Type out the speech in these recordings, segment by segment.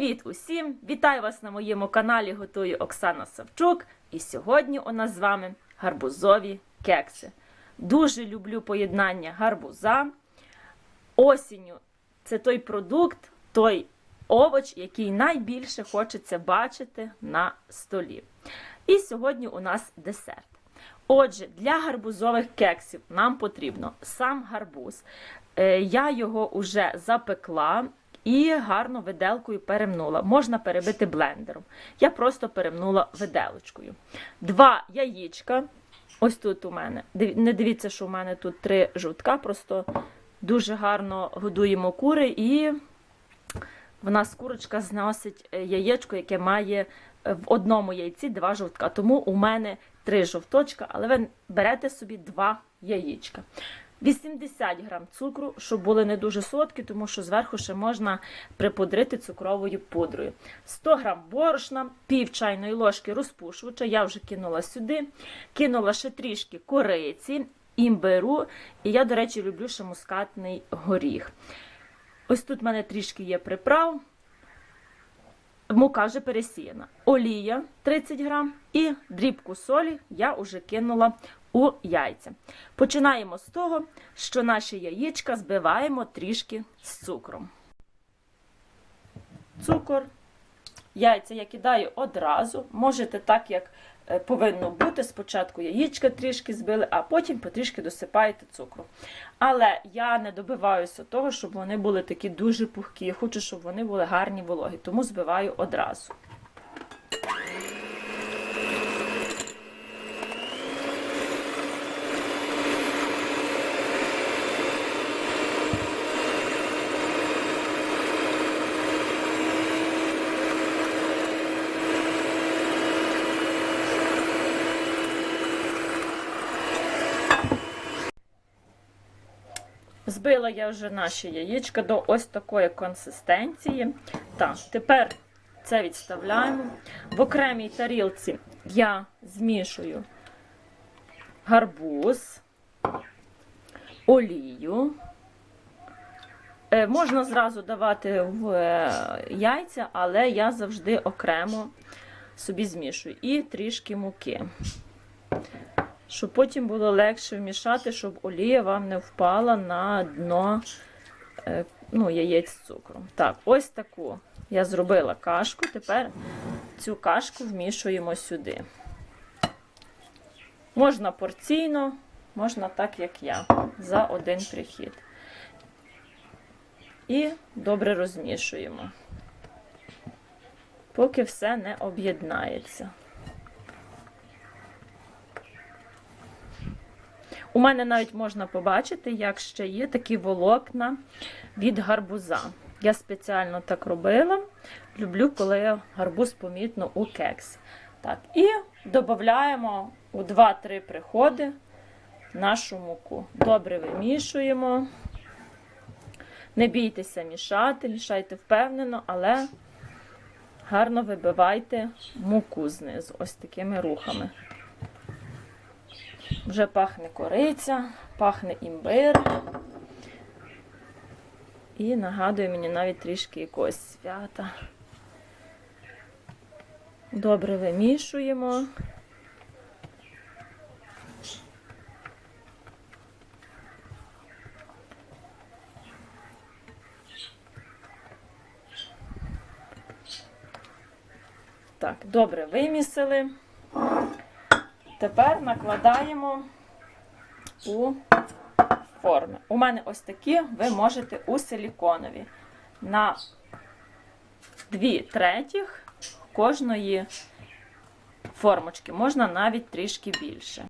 Привіт усім! Вітаю вас на моєму каналі Готую Оксана Савчук. І сьогодні у нас з вами гарбузові кекси. Дуже люблю поєднання гарбуза. Осінню це той продукт, той овоч, який найбільше хочеться бачити на столі. І сьогодні у нас десерт. Отже, для гарбузових кексів нам потрібно сам гарбуз. Е, Я його вже запекла і гарно виделкою перемнула. Можна перебити блендером. Я просто перемнула виделочкою. Два яєчка. Ось тут у мене. Не дивіться, що у мене тут три жовтка, просто дуже гарно годуємо кури, і в нас курочка зносить е, яєчко, яке має е, в одному яйці два жовтка. Тому у мене три жовточка, але ви берете собі два яєчка. 80 грам цукру, щоб були не дуже солодкі, тому що зверху ще можна припудрити цукровою пудрою. 100 грам борошна, пів чайної ложки розпушувача, я вже кинула сюди. Кинула ще трішки кориці, імбиру. І я, до речі, люблю ще мускатний горіх. Ось тут в мене трішки є приправ. Мука вже пересіяна. Олія 30 грам і дрібку солі я вже кинула у яйця. Починаємо з того, що наші яєчка збиваємо трішки з цукром. Цукор. Яйця я кидаю одразу. Можете так, як е, повинно бути. Спочатку яєчка трішки збили, а потім потрішки досипаєте цукру. Але я не добиваюся того, щоб вони були такі дуже пухкі. Я хочу, щоб вони були гарні вологі, тому збиваю одразу. Збила я вже наші яєчка до ось такої консистенції. Так, тепер це відставляємо. В окремій тарілці я змішую гарбуз, олію. Е, Можна зразу давати в е, яйця, але я завжди окремо собі змішую. І трішки муки щоб потім було легше вмішати, щоб олія вам не впала на дно е, ну, яєць з цукром. Так, ось таку я зробила кашку. Тепер цю кашку вмішуємо сюди. Можна порційно, можна так, як я, за один прихід. І добре розмішуємо, поки все не об'єднається. У мене навіть можна побачити, як ще є такі волокна від гарбуза. Я спеціально так робила. Люблю, коли гарбуз помітно у кекс. Так, І додаємо у 2-3 приходи нашу муку. Добре вимішуємо. Не бійтеся мішати, мішайте впевнено, але гарно вибивайте муку знизу, ось такими рухами. Вже пахне кориця, пахне імбир. І нагадує мені навіть трішки якогось свята. Добре вимішуємо. Так, добре вимісили. Тепер накладаємо у форми. У мене ось такі ви можете у силіконові. На 2 третіх кожної формочки. Можна навіть трішки більше.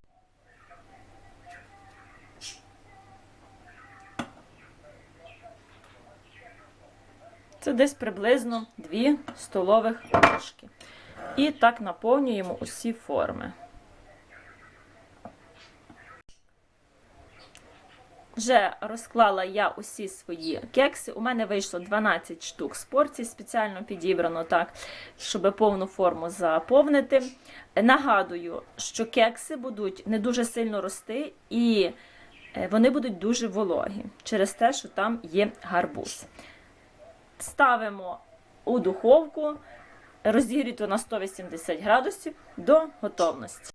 Це десь приблизно 2 столових ложки. І так наповнюємо усі форми. Вже розклала я усі свої кекси. У мене вийшло 12 штук з порцій, спеціально підібрано так, щоб повну форму заповнити. Нагадую, що кекси будуть не дуже сильно рости і е, вони будуть дуже вологі через те, що там є гарбуз. Ставимо у духовку розігріту на 180 градусів до готовності.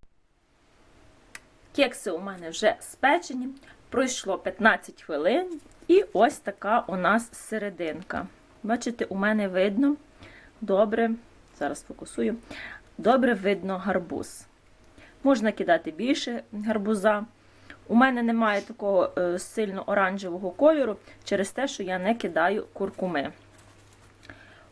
Кекси у мене вже спечені. Пройшло 15 хвилин, і ось така у нас серединка. Бачите, у мене видно добре, зараз фокусую, добре видно гарбуз. Можна кидати більше гарбуза. У мене немає такого е, сильно оранжевого кольору через те, що я не кидаю куркуми.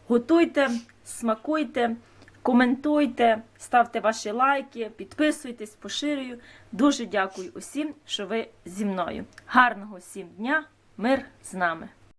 Готуйте, смакуйте, коментуйте, ставте ваші лайки, підписуйтесь, поширюю. Дуже дякую усім, що ви зі мною. Гарного всім дня, мир з нами!